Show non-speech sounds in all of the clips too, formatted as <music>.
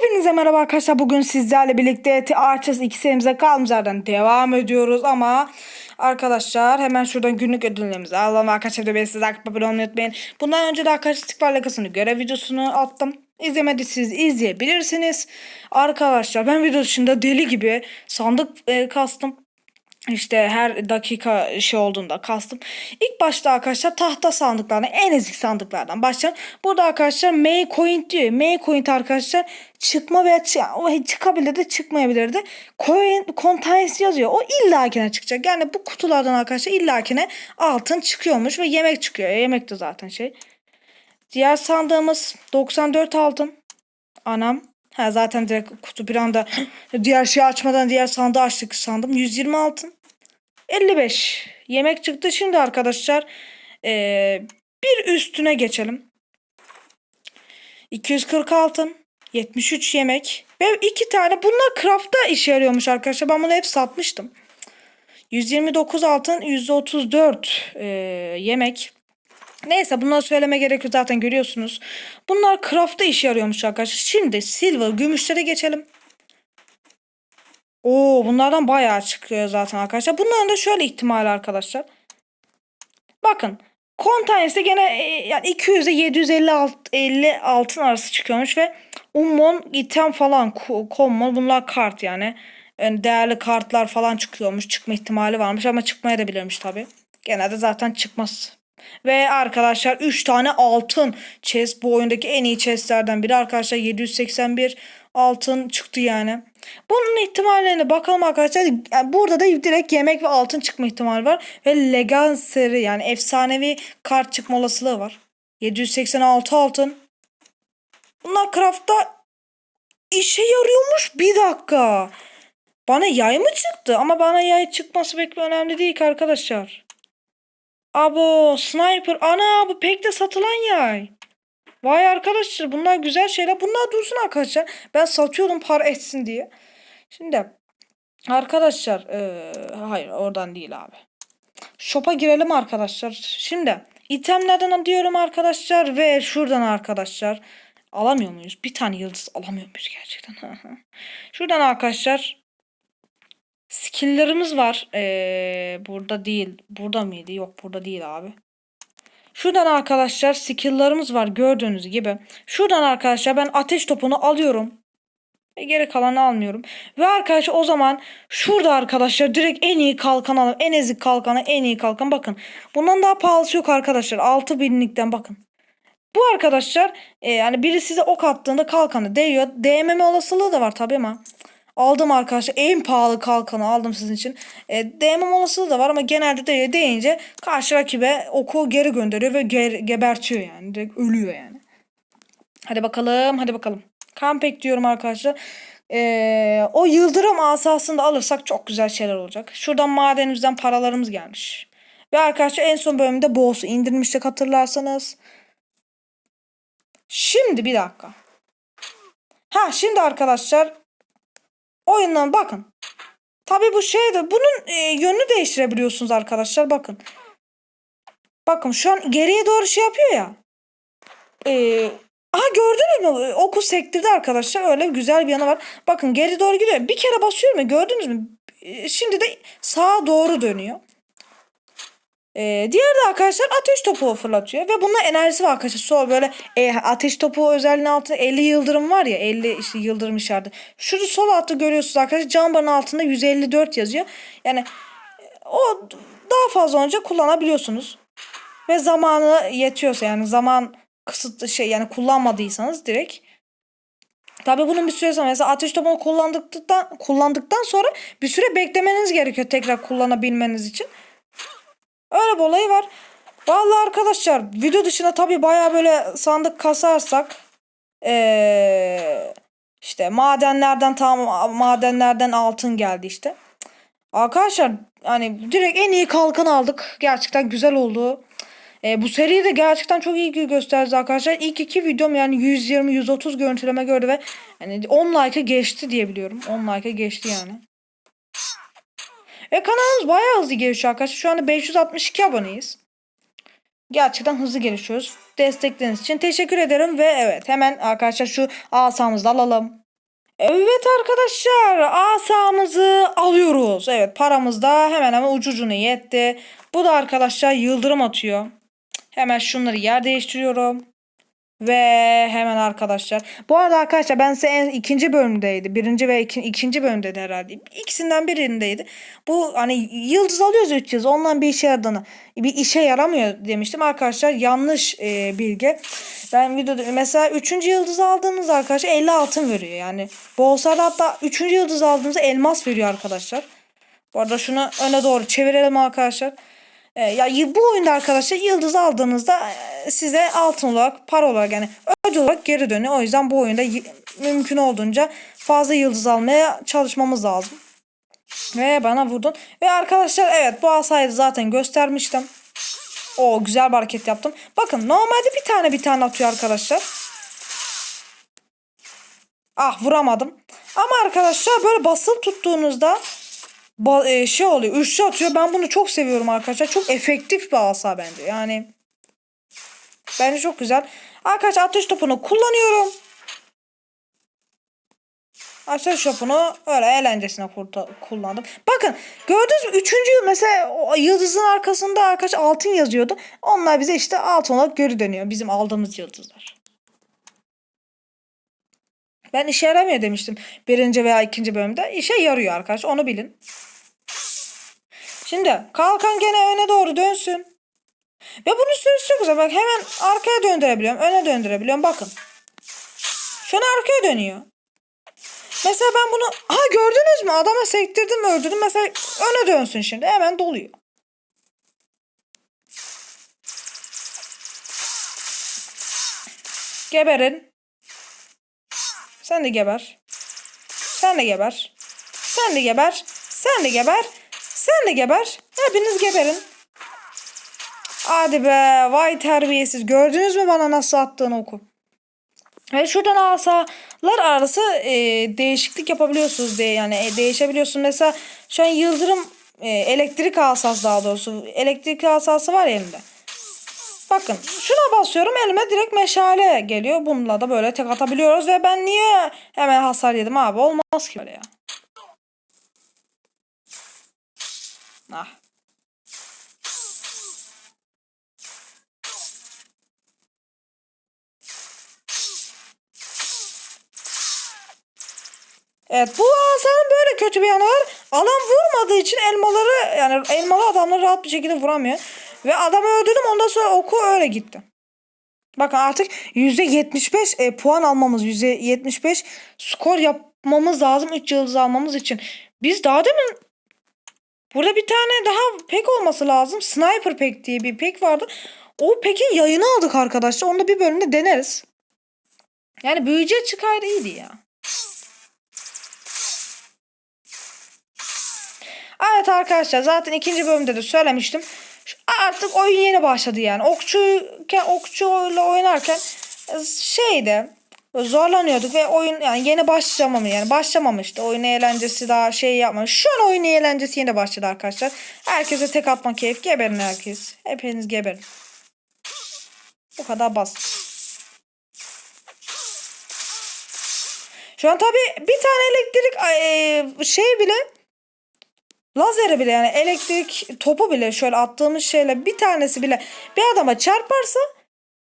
Hepinize merhaba arkadaşlar. Bugün sizlerle birlikte The Archers 2 serimize kaldığımız yerden devam ediyoruz ama arkadaşlar hemen şuradan günlük ödüllerimizi alalım. Arkadaşlar bir de size takip olmayı unutmayın. Bundan önce de arkadaşlar istikbal yakasını görev videosunu attım. İzlemediyseniz izleyebilirsiniz. Arkadaşlar ben video dışında deli gibi sandık e, kastım. İşte her dakika şey olduğunda kastım. İlk başta arkadaşlar tahta sandıklardan en ezik sandıklardan başlayalım. Burada arkadaşlar May Coin diyor. May Coin arkadaşlar çıkma veya çı- çıkabilir de çıkmayabilir de. Coin Contains yazıyor. O illakine çıkacak. Yani bu kutulardan arkadaşlar illakine altın çıkıyormuş ve yemek çıkıyor. Yemek de zaten şey. Diğer sandığımız 94 altın. Anam. Ha zaten direkt kutu bir anda <gasps> diğer şeyi açmadan diğer sandığı açtık sandım. 120 altın. 55. Yemek çıktı. Şimdi arkadaşlar eee, bir üstüne geçelim. 240 altın. 73 yemek. Ve iki tane. Bunlar craft'ta işe yarıyormuş arkadaşlar. Ben bunu hep satmıştım. 129 altın. 134 eee, yemek. Neyse bunları söyleme gerek yok zaten görüyorsunuz. Bunlar craft'ta işe yarıyormuş arkadaşlar. Şimdi silver gümüşlere geçelim. Oo bunlardan bayağı çıkıyor zaten arkadaşlar. Bunların da şöyle ihtimali arkadaşlar. Bakın. Containers'te gene e, yani 200 ile 750 alt, 50 altın arası çıkıyormuş ve Ummon, item falan, ko- common bunlar kart yani. Yani değerli kartlar falan çıkıyormuş. Çıkma ihtimali varmış ama çıkmaya da bilirmiş tabi. Genelde zaten çıkmaz. Ve arkadaşlar 3 tane altın chest bu oyundaki en iyi chestlerden biri arkadaşlar 781 altın çıktı yani. Bunun ihtimallerine bakalım arkadaşlar. Yani burada da direkt yemek ve altın çıkma ihtimali var. Ve legal seri yani efsanevi kart çıkma olasılığı var. 786 altın. Bunlar craft'ta işe yarıyormuş. Bir dakika. Bana yay mı çıktı? Ama bana yay çıkması pek önemli değil ki arkadaşlar. Abo sniper. Ana bu pek de satılan yay. Vay arkadaşlar bunlar güzel şeyler. Bunlar dursun arkadaşlar. Ben satıyorum para etsin diye. Şimdi arkadaşlar eee, hayır oradan değil abi. Shop'a girelim arkadaşlar. Şimdi itemlerden diyorum arkadaşlar ve şuradan arkadaşlar alamıyor muyuz? Bir tane yıldız alamıyor muyuz gerçekten? <laughs> şuradan arkadaşlar skill'lerimiz var. Eee, burada değil. Burada mıydı? Yok burada değil abi. Şuradan arkadaşlar skill'larımız var gördüğünüz gibi. Şuradan arkadaşlar ben ateş topunu alıyorum. Ve geri kalanı almıyorum. Ve arkadaşlar o zaman şurada arkadaşlar direkt en iyi kalkan alalım. En ezik kalkanı en iyi kalkan bakın. Bundan daha pahalısı yok arkadaşlar. 6000'likten bakın. Bu arkadaşlar e, yani biri size ok attığında kalkanı değiyor. Değmeme olasılığı da var tabii ama. Aldım arkadaşlar en pahalı kalkanı aldım sizin için. E, değmem olasılığı da var ama genelde değiyor. Değince karşı rakibe oku geri gönderiyor ve ger- gebertiyor yani. Direkt ölüyor yani. Hadi bakalım hadi bakalım. Kampek diyorum arkadaşlar. Ee, o yıldırım asasını da alırsak çok güzel şeyler olacak. Şuradan madenimizden paralarımız gelmiş. Ve arkadaşlar en son bölümde boss'u indirmiştik hatırlarsanız. Şimdi bir dakika. Ha şimdi arkadaşlar oyundan bakın. Tabi bu şeyde bunun e, yönünü değiştirebiliyorsunuz arkadaşlar bakın. Bakın şu an geriye doğru şey yapıyor ya. Ee, aha gördünüz mü? Oku sektirdi arkadaşlar. Öyle güzel bir yanı var. Bakın geri doğru gidiyor. Bir kere basıyorum ya gördünüz mü? Ee, Şimdi de sağa doğru dönüyor. Ee, diğeri de arkadaşlar ateş topu fırlatıyor. Ve bunun enerjisi var arkadaşlar. Sol böyle e, ateş topu özelliğinin altında 50 yıldırım var ya. 50 işte yıldırım işareti. Şurada sol altta görüyorsunuz arkadaşlar. Cambarın altında 154 yazıyor. Yani o daha fazla olunca kullanabiliyorsunuz. Ve zamanı yetiyorsa yani zaman kısıtlı şey yani kullanmadıysanız direkt Tabii bunun bir süresi var. Mesela ateş topunu kullandıktan kullandıktan sonra bir süre beklemeniz gerekiyor tekrar kullanabilmeniz için. Öyle bir olayı var. Vallahi arkadaşlar video dışında tabii baya böyle sandık kasarsak ee, işte madenlerden tam madenlerden altın geldi işte. Arkadaşlar hani direkt en iyi kalkan aldık. Gerçekten güzel oldu. E, bu seri de gerçekten çok iyi gösterdi arkadaşlar. İlk iki videom yani 120-130 görüntüleme gördü ve yani 10 like'ı geçti diye biliyorum. 10 like'ı geçti yani. Ve kanalımız bayağı hızlı gelişiyor arkadaşlar. Şu anda 562 aboneyiz. Gerçekten hızlı gelişiyoruz. Destekleriniz için teşekkür ederim ve evet hemen arkadaşlar şu asamızı alalım. Evet arkadaşlar asamızı alıyoruz. Evet paramız da hemen hemen ucucuna yetti. Bu da arkadaşlar yıldırım atıyor. Hemen şunları yer değiştiriyorum. Ve hemen arkadaşlar. Bu arada arkadaşlar ben size en, ikinci bölümdeydi. Birinci ve iki, ikinci bölümdeydi herhalde. İkisinden birindeydi. Bu hani yıldız alıyoruz 3 yıldız. Ondan bir işe yaradığını bir işe yaramıyor demiştim arkadaşlar. Yanlış e, bilgi. Ben videoda mesela 3. yıldız aldığınız arkadaşlar 50 altın veriyor. Yani Bolsa'da hatta 3. yıldız aldığınızda elmas veriyor arkadaşlar. Bu arada şunu öne doğru çevirelim arkadaşlar. E, ya bu oyunda arkadaşlar yıldız aldığınızda e, size altın olarak para olarak yani ödül olarak geri dönüyor. O yüzden bu oyunda mümkün olduğunca fazla yıldız almaya çalışmamız lazım. Ve bana vurdun. Ve arkadaşlar evet bu asayı zaten göstermiştim. O güzel bir hareket yaptım. Bakın normalde bir tane bir tane atıyor arkadaşlar. Ah vuramadım. Ama arkadaşlar böyle basılı tuttuğunuzda şey oluyor. Üçlü atıyor. Ben bunu çok seviyorum arkadaşlar. Çok efektif bir asa bence. Yani bence çok güzel. Arkadaşlar ateş topunu kullanıyorum. Ateş topunu öyle eğlencesine kullandım. Bakın gördünüz mü? Üçüncü mesela yıldızın arkasında arkadaş altın yazıyordu. Onlar bize işte altın olarak geri dönüyor. Bizim aldığımız yıldızlar. Ben işe yaramıyor demiştim. Birinci veya ikinci bölümde. işe yarıyor arkadaş. Onu bilin. Şimdi kalkan gene öne doğru dönsün. Ve bunun sürüsü çok güzel. Bak hemen arkaya döndürebiliyorum. Öne döndürebiliyorum. Bakın. Şu arkaya dönüyor. Mesela ben bunu... Ha gördünüz mü? Adama sektirdim öldürdüm. Mesela öne dönsün şimdi. Hemen doluyor. Geberin. Sen de geber. Sen de geber. Sen de geber. Sen de geber. Sen de geber. Hepiniz geberin. Hadi be. Vay terbiyesiz. Gördünüz mü bana nasıl attığını oku. Ve şuradan asalar arası e, değişiklik yapabiliyorsunuz diye yani e, değişebiliyorsun. Mesela şu an yıldırım e, elektrik asası daha doğrusu elektrik asası var elimde. Bakın şuna basıyorum elime direkt meşale geliyor. Bununla da böyle tek atabiliyoruz ve ben niye hemen hasar yedim abi olmaz ki böyle ya. Ah. Evet bu asanın böyle kötü bir yanı var. Adam vurmadığı için elmaları yani elmalı adamları rahat bir şekilde vuramıyor. Ve adamı öldürdüm ondan sonra oku öyle gitti. Bakın artık %75 e, puan almamız, %75 skor yapmamız lazım 3 yıldız almamız için. Biz daha demin burada bir tane daha pek olması lazım. Sniper pek diye bir pek vardı. O pekin yayını aldık arkadaşlar. Onu da bir bölümde deneriz. Yani büyücü çıkaydı iyiydi ya. Evet arkadaşlar zaten ikinci bölümde de söylemiştim. Artık oyun yeni başladı yani. Okçuyken okçuyla oynarken e, şeyde zorlanıyorduk ve oyun yani yeni başlamamış yani başlamamıştı. Oyun eğlencesi daha şey yapmamış. Şu an oyun eğlencesi yeni başladı arkadaşlar. Herkese tek atma keyif. Geberin herkes. Hepiniz geberin. Bu kadar basit. Şu an tabii bir tane elektrik e, şey bile lazeri bile yani elektrik topu bile şöyle attığımız şeyle bir tanesi bile bir adama çarparsa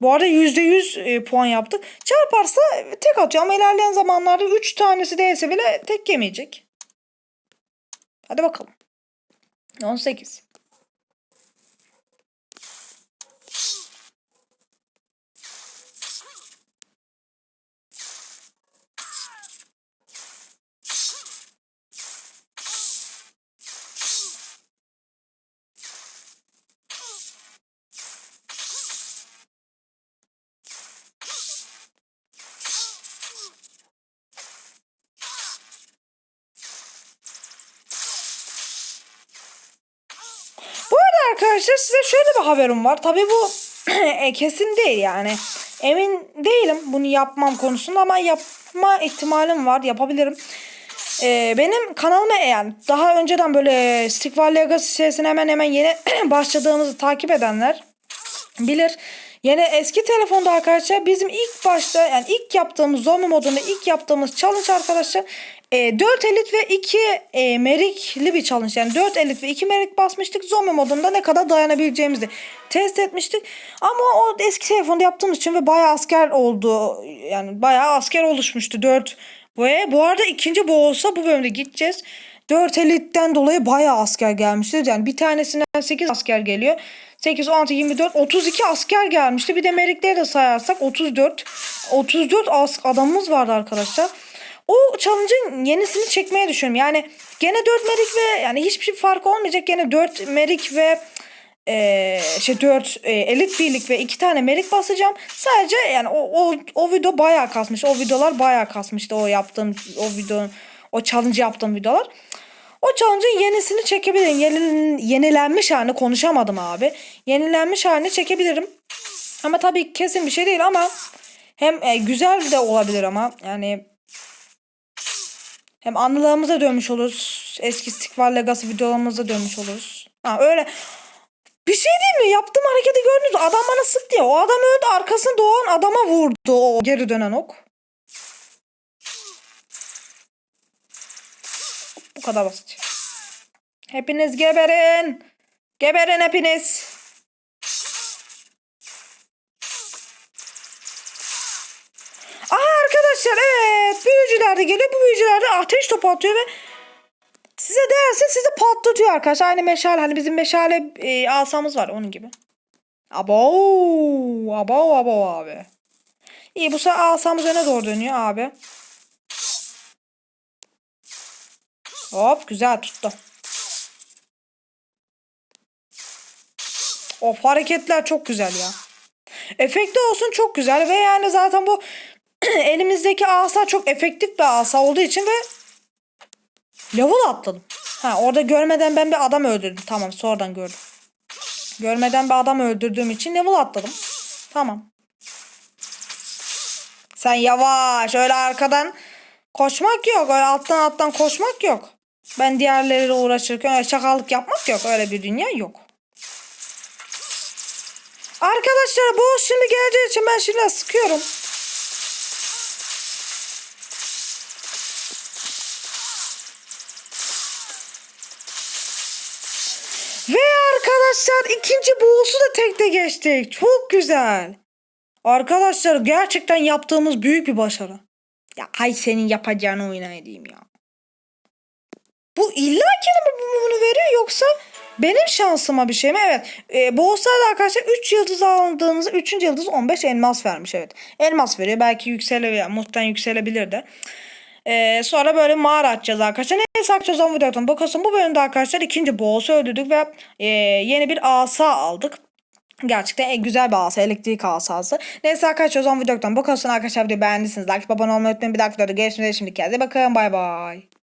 bu arada %100 e, puan yaptık. Çarparsa tek atıyor ama ilerleyen zamanlarda 3 tanesi değilse bile tek yemeyecek. Hadi bakalım. 18. Bu arada arkadaşlar size şöyle bir haberim var. Tabii bu <clears throat> e, kesin değil yani. Emin değilim bunu yapmam konusunda ama yapma ihtimalim var. Yapabilirim. E, benim kanalıma yani daha önceden böyle Stick Legacy serisine hemen hemen yeni <clears throat> başladığımızı takip edenler bilir. Yine eski telefonda arkadaşlar bizim ilk başta yani ilk yaptığımız zombi modunda ilk yaptığımız challenge arkadaşlar e, 4 elit ve 2 e, merikli bir challenge. Yani 4 elit ve 2 merik basmıştık. Zombi modunda ne kadar dayanabileceğimizi test etmiştik. Ama o eski telefonda yaptığımız için ve bayağı asker oldu. Yani bayağı asker oluşmuştu 4 ve bu arada ikinci bu olsa bu bölümde gideceğiz. 4 elitten dolayı bayağı asker gelmişti. Yani bir tanesinden 8 asker geliyor. 8, 16, 24, 32 asker gelmişti. Bir de merikleri de sayarsak 34. 34 as adamımız vardı arkadaşlar. O challenge'ın yenisini çekmeye düşünüyorum. Yani gene 4 merik ve yani hiçbir şey fark olmayacak. Gene 4 merik ve e, şey 4 e, elit birlik ve 2 tane merik basacağım. Sadece yani o, o, o video bayağı kasmış. O videolar bayağı kasmıştı. O yaptığım o video o challenge yaptığım videolar. O challenge'ın yenisini çekebilirim. Yeni, yenilenmiş halini konuşamadım abi. Yenilenmiş halini çekebilirim. Ama tabii kesin bir şey değil ama hem e, güzel de olabilir ama yani hem anılarımıza dönmüş oluruz. Eski Stikval Legacy videolarımıza dönmüş oluruz. Ha öyle. Bir şey değil mi? Yaptığım hareketi gördünüz. Adam bana sıktı ya. O adam öldü. Arkasında doğan adama vurdu o geri dönen ok. Kadar basit. Hepiniz geberin. Geberin hepiniz. Aha arkadaşlar evet büyücüler de geliyor. Bu büyücüler de ateş topu atıyor ve size değerse sizi patlatıyor arkadaşlar. Aynı meşale hani bizim meşale e, asamız var onun gibi. Abo abo abo abi. İyi bu sefer asamız öne doğru dönüyor abi. Hop güzel tuttu. Of hareketler çok güzel ya. Efekti olsun çok güzel ve yani zaten bu <clears throat> elimizdeki asa çok efektif bir asa olduğu için ve level atladım. Ha orada görmeden ben bir adam öldürdüm. Tamam sonradan gördüm. Görmeden bir adam öldürdüğüm için level atladım. Tamam. Sen yavaş öyle arkadan koşmak yok. Öyle alttan alttan koşmak yok. Ben diğerleriyle uğraşırken öyle şakalık yapmak yok. Öyle bir dünya yok. Arkadaşlar bu şimdi geleceği için ben şimdi sıkıyorum. Ve arkadaşlar ikinci boss'u da tekte geçtik. Çok güzel. Arkadaşlar gerçekten yaptığımız büyük bir başarı. Ya hay senin yapacağını oyuna edeyim ya. Bu illa ki mi bu- bunu veriyor yoksa benim şansıma bir şey mi? Evet. E, boss'larda arkadaşlar 3 yıldız aldığınızda 3. yıldız 15 elmas vermiş evet. Elmas veriyor. Belki yükselebilir. Yani muhtemelen yükselebilir de. Ee, sonra böyle mağara açacağız arkadaşlar. Neyse arkadaşlar son videodan bakasın. Bu bölümde arkadaşlar ikinci boss'u öldürdük ve e, yeni bir asa aldık. Gerçekten en güzel bir asa. Elektrik asası. Neyse arkadaşlar o zaman videodan bakasın arkadaşlar videoyu beğendiyseniz like abone olmayı unutmayın. Bir dahaki videoda görüşmek üzere. Şimdi kendinize bakın. Bay bay.